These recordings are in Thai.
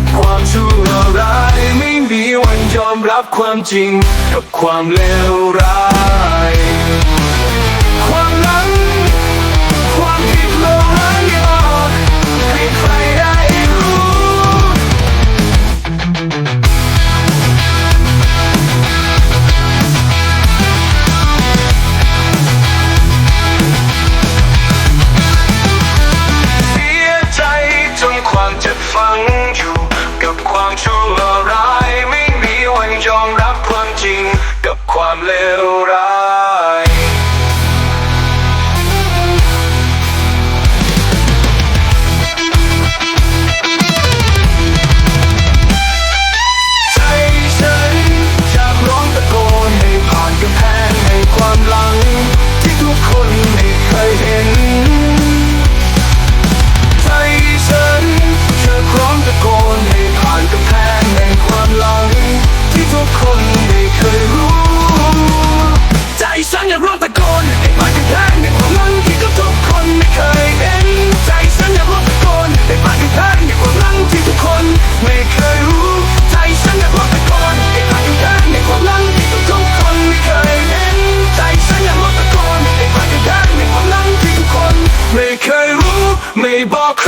กับความชั่วร้ายไม่มีวันยอมรับความจริง กับความเลวร้ายความลังความผิดเลวร้ายยอกให้ใครได้รู้เสียใจจนความเจ็บฝัง อยู่กั นให้ผ่านกำแพงแห่งความลังที่ทุกคนไม่เคยเห็นใจฉันอยากร้องตะโกนให้ผ่านกำแพงแห่งความลังที่ทุกคนไม่เคยรู้ใจฉันอยากร้องตะโกนให้ผ่านกำแพงแห่งความลังที่ทุกคนไม่เคยเห็นใจฉันอยากร้องตะโกนให้ผ่านกำแพงแห่งความลังที่ทุกคนไม่เคยรู้ไม่บอกใคร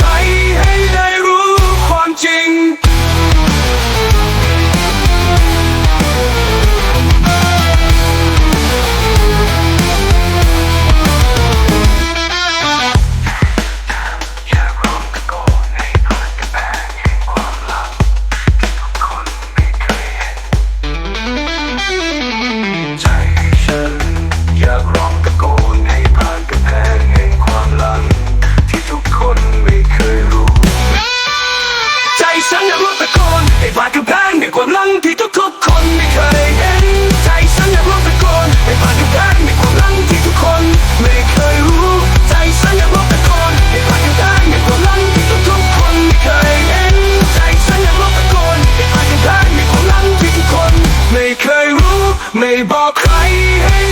Hey.